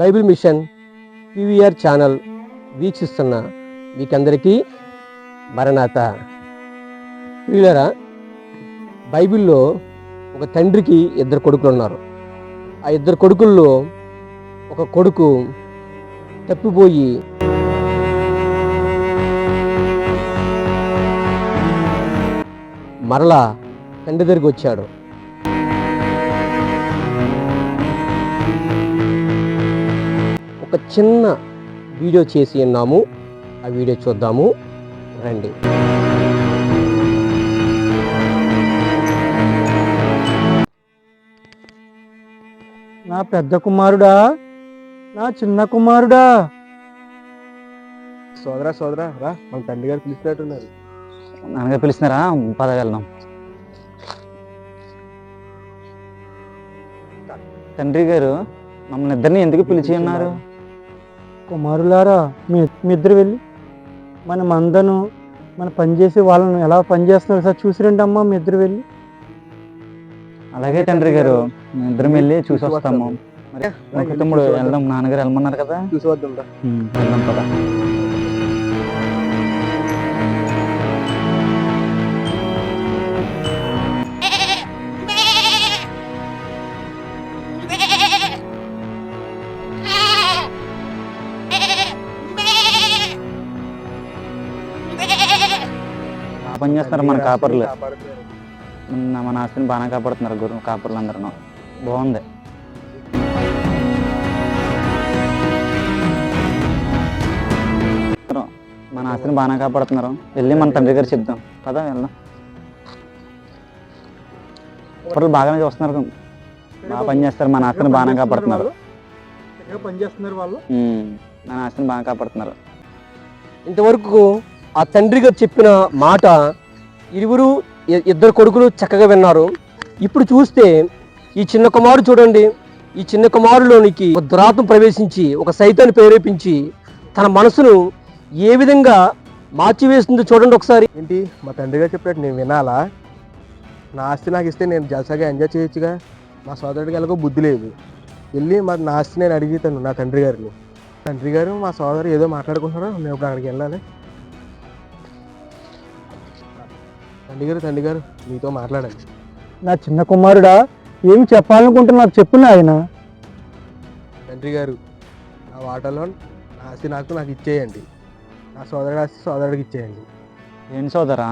Bible machine PVR channel వీక్షిస్తున్న మీకందరికీ మరణాత. ప్రియులరా బైబిల్లో ఒక తండ్రికి ఇద్దరు కొడుకులు ఉన్నారు. ఆ ఇద్దరు కొడుకుల్లో ఒక కొడుకు తప్పిపోయి మరలా తండ్రి దగ్గరికి వచ్చాడు. ఒక చిన్న వీడియో చేసి ఉన్నాము. ఆ వీడియో చూద్దాము. రండి. నా పెద్ద కుమారుడా నా చిన్న కుమారుడా. సోదరా సోదరా రా. మన తండ్రి గారు పిలుస్తున్నట్టున్నారు నాన్నగారు పిలుస్తున్నారా పద వెళ్దాం తండ్రి గారు మమ్మల్ని ఇద్దరిని ఎందుకు పిలిచి ఉన్నారు? కుమారులారా మీ మీ ఇద్దరు వెళ్ళి మన మందను మన పనిచేసే వాళ్ళను ఎలా పనిచేస్తున్నారు సార్ చూసి రండి అమ్మా మీ ఇద్దరు వెళ్ళి అలాగే తండ్రి గారు మేము ఇద్దరం వెళ్ళి చూసి వస్తాము. మరి తమ్ముడు. వెళ్దాం నాన్నగారు వెళ్ళమన్నారు కదా చూసి వద్దాం వెళ్దాం పద పని చేస్తున్నారు మన కాపర్లు. మన మన ఆస్తిని బాగా కాపాడుతున్నారు గురు కాపర్లు అందరూ బాగుంది మన ఆస్తిని బాగా కాపాడుతున్నారు. వెళ్ళి మన తండ్రి గారు చెప్దాం. కదా వెళ్దాం. కాపర్లు బాగానే చూస్తున్నారు బాగా పని చేస్తారు మన ఆస్తిని బాగా కాపాడుతున్నారు. పనిచేస్తున్నారు వాళ్ళు. మన ఆస్తిని బాగా కాపాడుతున్నారు. ఇంతవరకు ఆ తండ్రి గారు చెప్పిన మాట ఇరువురు ఇద్దరు కొడుకులు చక్కగా విన్నారు. ఇప్పుడు చూస్తే ఈ చిన్న కుమారుడు చూడండి. ఈ చిన్న కుమారులోనికి ఒక దురాత్మ ప్రవేశించి ఒక సైతాన్ని ప్రేరేపించి తన మనసును ఏ విధంగా మార్చివేస్తుందో చూడండి ఒకసారి. ఏంటి? మా తండ్రి గారు చెప్పినట్టు నేను వినాలా? నా ఆస్తి నాకు ఇస్తే నేను జలసాగా ఎంజాయ్ చేయొచ్చుగా? మా సోదరుడికి ఎలాగో బుద్ధి లేదు. వెళ్ళి మరి నా ఆస్తి నేను అడిగితాను నా తండ్రి గారిని. తండ్రి గారు మా సోదరు ఏదో మాట్లాడుకుంటున్నారు నేను ఇప్పుడు అక్కడికి వెళ్ళాలి. తండ్రి గారు తండ్రి గారు మీతో మాట్లాడాలి నా చిన్న కుమారుడా ఏమి చెప్పాలనుకుంటున్నారు చెప్పు ఆయన తండ్రి గారు ఆ వాటర్లో నా ఆస్తి నాకు నాకు ఇచ్చేయండి. నా సోదరుడి ఆస్తి సోదరుడికి ఇచ్చేయండి. ఏంటి సోదరా?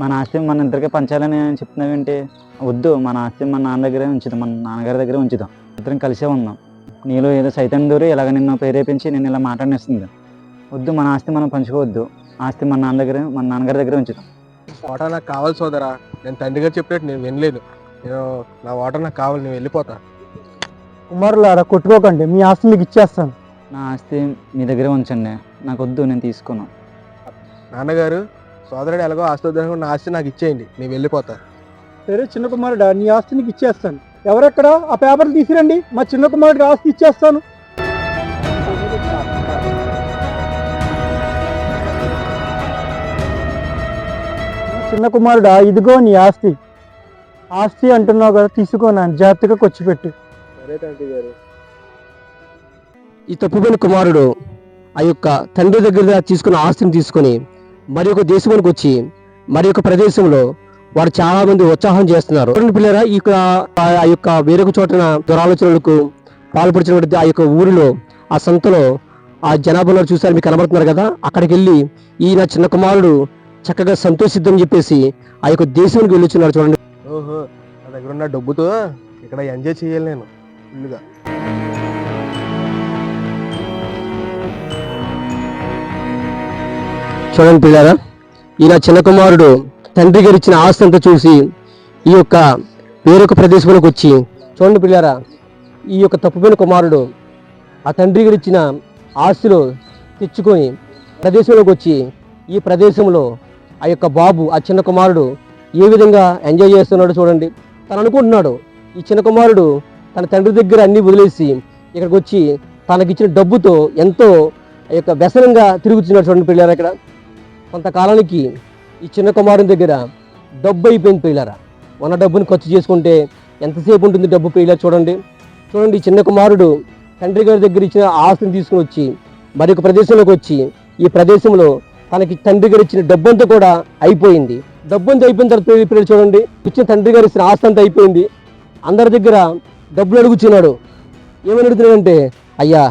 మన ఆస్తి మన ఇద్దరికి పంచాలని చెప్తున్నావేంటి వద్దు మన ఆస్తి మన నాన్న దగ్గరే ఉంచుదాం మన నాన్నగారి దగ్గరే ఉంచుదాం. ఇద్దరం కలిసే ఉందాం నీలో ఏదో సైతం దూరి ఇలాగ నిన్ను ప్రేరేపించి నేను ఇలా మాట్లాడిస్తుంది వద్దు మన ఆస్తి మనం పంచుకోవద్దు. ఆస్తి మన నాన్న దగ్గర మన నాన్నగారి దగ్గరే ఉంచుదాం. వాటర్ నాకు కావాలి సోదరా. నేను తండ్రి గారు చెప్పినట్టు నేను వినలేదు. నేను నా వాటర్ నాకు కావాలి నేను వెళ్ళిపోతా. కుమారులారా కొట్టుకోకండి. మీ ఆస్తి మీకు ఇచ్చేస్తాను. నా ఆస్తి మీ దగ్గరే ఉంచండి. నాకు వద్దు నేను తీసుకున్నాను నాన్నగారు సోదరుడు ఎలాగో ఆస్తి వద్దనుకుని నా ఆస్తి నాకు ఇచ్చేయండి. నేను వెళ్ళిపోతా. సరే చిన్న కుమారుడా నీ ఆస్తి నీకు ఇచ్చేస్తాను. ఎవరెక్కడ? ఆ పేపర్లు తీసిరండి. మా చిన్న కుమారుడికి ఆస్తి ఇచ్చేస్తాను. చిన్న కుమారుడా ఇదిగో నీ ఆస్తి. ఆస్తి అంటున్నావు కదా తీసుకో నా జాగ్రత్తగా ఖర్చుపెట్టు ఈ తప్పుపోయిన కుమారుడు ఆ యొక్క తండ్రి దగ్గర తీసుకున్న ఆస్తిని తీసుకొని మరి ఒక దేశంలోకి వచ్చి మరి ఒక ప్రదేశంలో వారు చాలా మంది ఉత్సాహం చేస్తున్నారు. పిల్లరా ఈ ఆ యొక్క వేరొక చోటన దురాలోచనలకు పాల్పడిచినటువంటి ఆ యొక్క ఊరిలో ఆ సంతలో ఆ జనాభాలో చూసారు మీకు కనబడుతున్నారు కదా అక్కడికి వెళ్ళి ఈయన చిన్న కుమారుడు చక్కగా సంతోషిద్దని చెప్పేసి ఆ యొక్క దేశానికి వెళ్ళొచ్చున్నారు చూడండి. ఓహో నా దగ్గర ఉన్న డబ్బుతో ఇక్కడ ఎంజాయ్ చేయాలి నేను ఫుల్గా చూడండి పిల్లారా ఈయన చిన్న కుమారుడు తండ్రి గారు ఇచ్చిన ఆస్తి అంతా చూసి ఈ యొక్క వేరొక ప్రదేశంలోకి వచ్చి చూడండి పిల్లారా ఈ యొక్క తప్పుపోయిన కుమారుడు ఆ తండ్రి గారు ఇచ్చిన ఆస్తిలో తెచ్చుకొని ప్రదేశంలోకి వచ్చి ఈ ప్రదేశంలో ఆ యొక్క బాబు ఆ చిన్న కుమారుడు ఏ విధంగా ఎంజాయ్ చేస్తున్నాడో చూడండి. తను అనుకుంటున్నాడు ఈ చిన్న కుమారుడు తన తండ్రి దగ్గర అన్నీ వదిలేసి ఇక్కడికి వచ్చి తనకిచ్చిన డబ్బుతో ఎంతో ఆ యొక్క వ్యసనంగా తిరుగుతున్నాడు చూడండి పిల్లారా ఇక్కడ. కొంతకాలానికి ఈ చిన్న కుమారుని దగ్గర డబ్బు అయిపోయింది పిల్లరా ఉన్న డబ్బుని ఖర్చు చేసుకుంటే ఎంతసేపు ఉంటుంది డబ్బు పిల్లలు చూడండి. చూడండి చిన్న కుమారుడు తండ్రి గారి దగ్గర ఇచ్చిన ఆస్తిని తీసుకుని వచ్చి మరొక ప్రదేశంలోకి వచ్చి ఈ ప్రదేశంలో తనకి తండ్రి గారు ఇచ్చిన డబ్బంతా కూడా అయిపోయింది. డబ్బంతా అయిపోయిన తర్వాత ఇప్పుడు చూడండి. ఇచ్చిన తండ్రి గారు ఇచ్చిన ఆస్తి అంతా అయిపోయింది. అందరి దగ్గర డబ్బులు అడుగుతున్నాడు ఏమని అడుగుతున్నాడంటే అయ్యా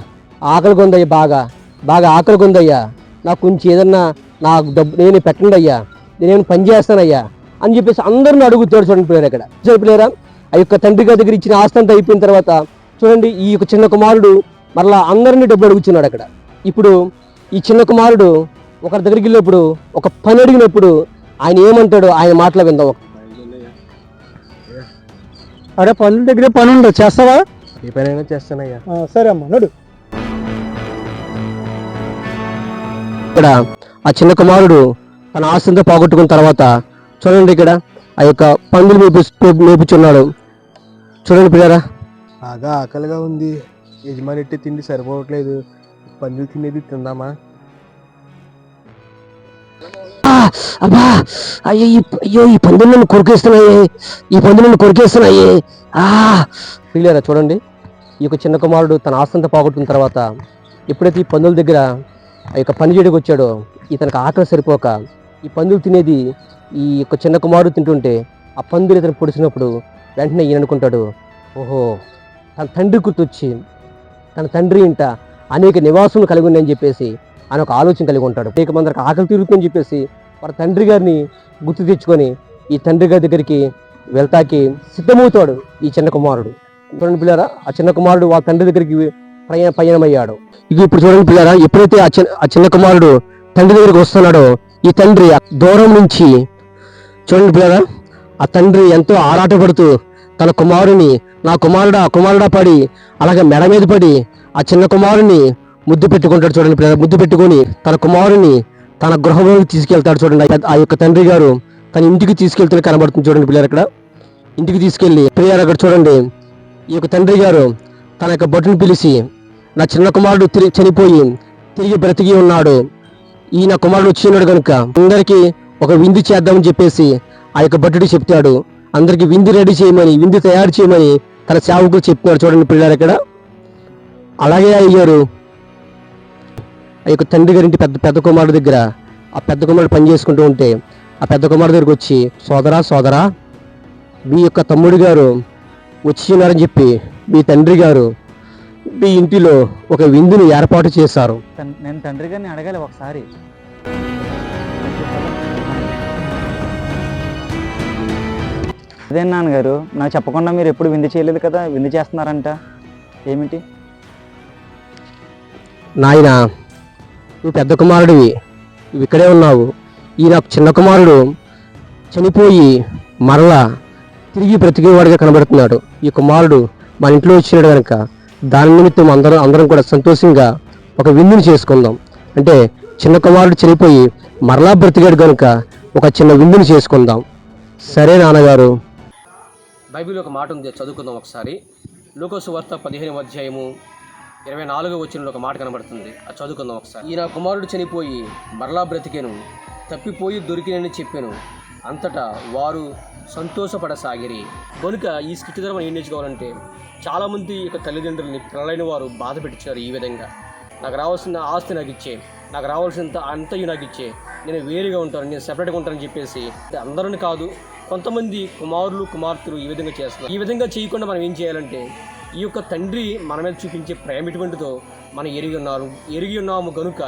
ఆకలి కొందయ్యా బాగా. బాగా ఆకలి కొందయ్యా నాకు కొంచెం ఏదన్నా నాకు డబ్బు నేను పెట్టండి అయ్యా. నేనేమైనా పని చేస్తానయ్యా అని చెప్పేసి అందరిని అడుగుతాడు చూడండి పిల్లలు ఇక్కడ. చూడండి పిల్లరా ఆ యొక్క తండ్రి గారి దగ్గర ఇచ్చిన ఆస్తి అంతా అయిపోయిన తర్వాత చూడండి ఈ యొక్క చిన్న కుమారుడు మరలా అందరినీ డబ్బు అడుగుతున్నాడు అక్కడ. ఇప్పుడు ఈ చిన్న కుమారుడు ఒకరి దగ్గరికి వెళ్ళినప్పుడు ఒక పని అడిగినప్పుడు ఆయన ఏమంటాడో ఆయన మాటలు విందాం. అరే పనుల దగ్గరే పని ఉండదు. చేస్తావా? ఏ పనైనా చేస్తానయ్యా. ఆ, సరే అమ్మా నడు. ఇక్కడ ఆ చిన్న కుమారుడు తన ఆస్తింతో పోగొట్టుకున్న తర్వాత చూడండి ఇక్కడ ఆ యొక్క పందులు మేపు మేపుచున్నాడు. చూడండి పిల్లరా. బాగా ఆకలిగా ఉంది. యజమాని ఎట్టి తిండి సరిపోవట్లేదు. పందులు తినేది తిందామా? అబ్బా అయ్యో ఈ అయ్యో ఈ పందులు నన్ను కొరికేస్తున్నాయి ఈ పందులు నన్ను కొరికేస్తున్నాయి. ఆ పిల్లరా చూడండి. ఈ యొక్క చిన్న కుమారుడు తన ఆస్తంతా పోగొట్టుకున్న తర్వాత ఎప్పుడైతే ఈ పందుల దగ్గర ఆ యొక్క పని చేయడానికి వచ్చాడో ఇతనికి ఆకలి సరిపోక ఈ పందులు తినేది ఈ యొక్క చిన్న కుమారుడు తింటుంటే ఆ పందులు ఇతను పొడిచినప్పుడు వెంటనే ఈయన అనుకుంటాడు ఓహో తన తండ్రి గుర్తొచ్చి తన తండ్రి ఇంట అనేక నివాసులు కలిగి ఉన్నాయని చెప్పేసి ఆయన ఒక ఆలోచన కలిగి ఉంటాడు. అనేక మందికి ఆకలి తీరుతుందని చెప్పేసి వారి తండ్రి గారిని గుర్తు తెచ్చుకొని ఈ తండ్రి గారి దగ్గరికి వెళ్తాకి సిద్ధమవుతాడు ఈ చిన్న కుమారుడు. చూడండి పిల్లారా ఆ చిన్న కుమారుడు వాళ్ళ తండ్రి దగ్గరికి ప్రయాణ పయనమయ్యాడు ఇక ఇప్పుడు చూడండి పిల్లారా ఎప్పుడైతే ఆ చిన్న ఆ చిన్న కుమారుడు తండ్రి దగ్గరికి వస్తున్నాడో ఈ తండ్రి దూరం నుంచి చూడండి పిల్లారా ఆ తండ్రి ఎంతో ఆరాటపడుతూ తన కుమారుని నా కుమారుడా కుమారుడా పడి అలాగే మెడ మీద పడి ఆ చిన్న కుమారుని ముద్దు పెట్టుకుంటాడు చూడండి పిల్లలు ముద్దు పెట్టుకొని తన కుమారుని తన గృహంలోకి తీసుకెళ్తాడు చూడండి. ఆ యొక్క తండ్రి గారు తన ఇంటికి తీసుకెళ్తే కనబడుతుంది చూడండి పిల్లలు అక్కడ. ఇంటికి తీసుకెళ్ళి ప్రియారు అక్కడ చూడండి. ఈ యొక్క తండ్రి గారు తన యొక్క బొట్టును పిలిచి నా చిన్న కుమారుడు తిరిగి చనిపోయి తిరిగి బ్రతికి ఉన్నాడు. ఈ నా కుమారుడు వచ్చి ఉన్నాడు కనుక అందరికీ ఒక విందు చేద్దామని చెప్పేసి ఆ యొక్క భటుడు చెప్తాడు. అందరికి విందు రెడీ చేయమని విందు తయారు చేయమని తన సేవకులు చెప్తున్నాడు చూడండి పిల్లలు అక్కడ. అలాగే అయ్యారు ఆ యొక్క తండ్రి గారింటి పెద్ద పెద్ద కుమారుడు దగ్గర ఆ పెద్ద కుమారుడు పని చేసుకుంటూ ఉంటే ఆ పెద్ద కుమారుడు దగ్గరికి వచ్చి సోదరా సోదరా మీ యొక్క తమ్ముడు గారు వచ్చి ఉన్నారని చెప్పి మీ తండ్రి గారు మీ ఇంటిలో ఒక విందుని ఏర్పాటు చేశారు. నేను తండ్రి గారిని అడగాలి ఒకసారి. అదే నాన్నగారు నాకు చెప్పకుండా మీరు ఎప్పుడు విందు చేయలేదు కదా విందు చేస్తున్నారంట. ఏమిటి? నాయన నువ్వు పెద్ద కుమారుడివి నువ్వు ఇక్కడే ఉన్నావు. ఈ నాకు చిన్న కుమారుడు చనిపోయి మరలా తిరిగి బ్రతికేవాడిగా కనబడుతున్నాడు. ఈ కుమారుడు మన ఇంట్లో వచ్చినాడు కనుక దాని నిమిత్తం అందరం అందరం కూడా సంతోషంగా ఒక విందుని చేసుకుందాం. అంటే చిన్న కుమారుడు చనిపోయి మరలా బ్రతికాడు కనుక ఒక చిన్న విందుని చేసుకుందాం. సరే నాన్నగారు. బైబిల్ ఒక మాట ఉంది చదువుకుందాం ఒకసారి. లోకోసు వార్త పదిహేను అధ్యాయము ఇరవై నాలుగో వచ్చిన ఒక మాట కనబడుతుంది. అది చదువుకుందాం ఒకసారి. ఈయన కుమారుడు చనిపోయి మరలా బ్రతికెను తప్పిపోయి దొరికినని చెప్పాను. అంతటా వారు సంతోషపడసాగిరి. కనుక ఈ స్కిట్ ద్వారా మనం ఏం నేర్చుకోవాలంటే చాలామంది యొక్క తల్లిదండ్రులని పిల్లలైన వారు బాధ పెట్టించారు ఈ విధంగా. నాకు రావాల్సిన ఆస్తి నాకు ఇచ్చే నాకు రావాల్సినంత అంతయు నాకు ఇచ్చే నేను వేరుగా ఉంటాను నేను సెపరేట్గా ఉంటానని చెప్పేసి అందరిని కాదు కొంతమంది కుమారులు కుమార్తెలు ఈ విధంగా చేస్తున్నారు. ఈ విధంగా చేయకుండా మనం ఏం చేయాలంటే ఈ యొక్క తండ్రి మన మీద చూపించే ప్రేమ ఎటువంటిదో మనం ఎరిగి ఉన్నారు ఎరిగి ఉన్నాము కనుక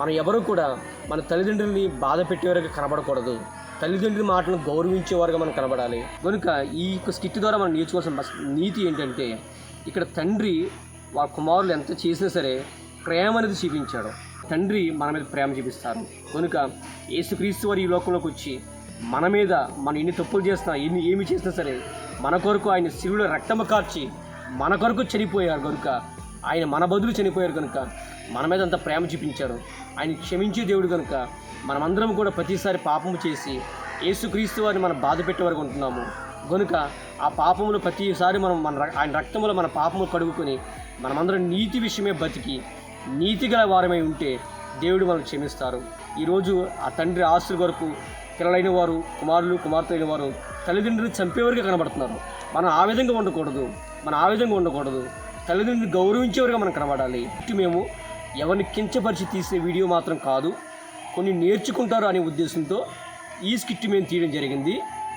మనం ఎవరు కూడా మన తల్లిదండ్రుల్ని బాధ పెట్టేవారుగా కనబడకూడదు. తల్లిదండ్రుల మాటలను గౌరవించేవారుగా మనం కనబడాలి. కనుక ఈ యొక్క స్కిట్ ద్వారా మనం నేర్చుకోవాల్సిన నీతి ఏంటంటే ఇక్కడ తండ్రి వాళ్ళ కుమారులు ఎంత చేసినా సరే ప్రేమ అనేది చూపించాడు. తండ్రి మన మీద ప్రేమ చూపిస్తారు. కనుక యేసుక్రీస్తు వారు ఈ లోకంలోకి వచ్చి మన మీద మనం ఎన్ని తప్పులు చేసినా ఎన్ని ఏమి చేసినా సరే మన కొరకు ఆయన శివుడు రక్తము కార్చి మన కొరకు చనిపోయారు కనుక ఆయన మన బదులు చనిపోయారు కనుక మన మీద అంత ప్రేమ చూపించారు ఆయన క్షమించే దేవుడు కనుక మనమందరం కూడా ప్రతిసారి పాపము చేసి యేసుక్రీస్తు వారిని మనం బాధ పెట్టే వరకు ఉంటున్నాము. కనుక ఆ పాపములు ప్రతిసారి మనం మన ఆయన రక్తములో మన పాపములు కడుగుకొని మనమందరం నీతి విషయమే బతికి నీతి గల వారమై ఉంటే దేవుడు మనం క్షమిస్తారు. ఈరోజు ఆ తండ్రి ఆస్తుల కొరకు పిల్లలైన వారు కుమారులు కుమార్తెలైన వారు తల్లిదండ్రులు చంపేవారికి కనబడుతున్నారు. మనం ఆ విధంగా ఉండకూడదు. మన ఆవేదంగా ఉండకూడదు. తల్లిదండ్రులు గౌరవించేవారుగా మనం కనబడాలి. ఇటు మేము ఎవరిని కించపరిచి తీసే వీడియో మాత్రం కాదు. కొన్ని నేర్చుకుంటారు అనే ఉద్దేశంతో ఈ స్కిట్ మేము తీయడం జరిగింది.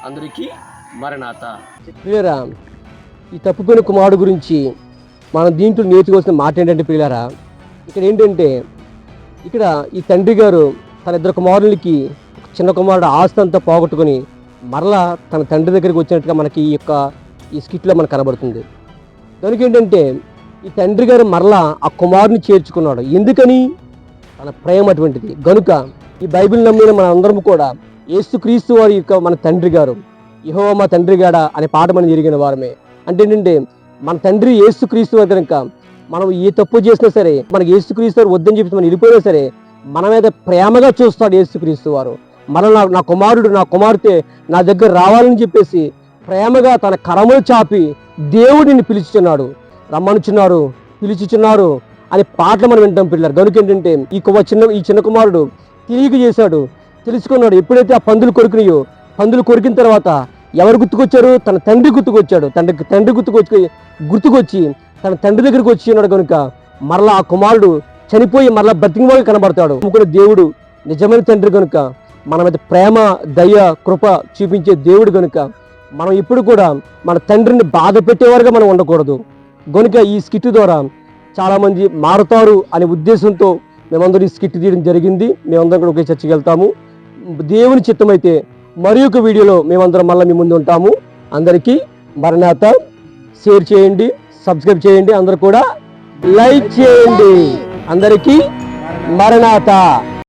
అందరికీ మరణాత. ప్రియులరా ఈ తప్పుపోయిన కుమారుడు గురించి మనం దీంట్లో నేర్చుకోవాల్సిన మాట ఏంటంటే ప్రియులరా ఇక్కడ ఏంటంటే ఇక్కడ ఈ తండ్రి గారు తన ఇద్దరు కుమారులకి చిన్న కుమారుడు ఆస్తి అంతా పోగొట్టుకొని మరలా తన తండ్రి దగ్గరికి వచ్చినట్టుగా మనకి ఈ యొక్క ఈ స్కిట్లో మనకు కనబడుతుంది. దానికి ఏంటంటే ఈ తండ్రి గారు మరలా ఆ కుమారుని చేర్చుకున్నాడు. ఎందుకని? తన ప్రేమ అటువంటిది. గనుక ఈ బైబిల్ నమ్మిన మనందరం కూడా యేసుక్రీస్తు వారి యొక్క మన తండ్రి గారు ఇహో మా తండ్రి గాడా అనే పాట మనం జరిగిన వారమే. అంటే ఏంటంటే మన తండ్రి యేసుక్రీస్తు వారు కనుక మనం ఏ తప్పు చేసినా సరే మనకి యేసుక్రీస్తు వారు వద్దని చెప్పి మనం వెళ్ళిపోయినా సరే మన మీద ప్రేమగా చూస్తాడు యేసుక్రీస్తు వారు. మన నా కుమారుడు నా కుమార్తె నా దగ్గర రావాలని చెప్పేసి ప్రేమగా తన కరములు చాపి దేవుడిని పిలుచుచున్నాడు. రమ్మనుచున్నారు పిలుచుచున్నారు అనే పాటలు మనం వింటాం పిల్లలు. గనుక ఏంటంటే ఈ కుమ చిన్న ఈ చిన్న కుమారుడు తిరిగి చేశాడు. తెలుసుకున్నాడు ఎప్పుడైతే ఆ పందులు కొరికినాయో పందులు కొరికిన తర్వాత ఎవరు గుర్తుకొచ్చారు? తన తండ్రి గుర్తుకొచ్చాడు. తండ్రి తండ్రి గుర్తుకొచ్చి గుర్తుకొచ్చి తన తండ్రి దగ్గరికి వచ్చి ఉన్నాడు కనుక మరలా ఆ కుమారుడు చనిపోయి మరలా బ్రతికిమోగా కనబడతాడు. నమ్ముకున్న దేవుడు నిజమైన తండ్రి కనుక మన మీద ప్రేమ దయ కృప చూపించే దేవుడు కనుక మనం ఇప్పుడు కూడా మన తండ్రిని బాధ పెట్టేవారుగా మనం ఉండకూడదు. గనుక ఈ స్కిట్ ద్వారా చాలామంది మారుతారు అనే ఉద్దేశంతో మేమందరం ఈ స్కిట్ తీయడం జరిగింది. మేమందరం కూడా ఒకే చర్చకి వెళ్తాము. దేవుని చిత్తమైతే మరి ఒక వీడియోలో మేమందరం మళ్ళీ మీ ముందు ఉంటాము. అందరికీ మరణాత షేర్ చేయండి సబ్స్క్రైబ్ చేయండి అందరూ కూడా లైక్ చేయండి. అందరికీ మరణాత.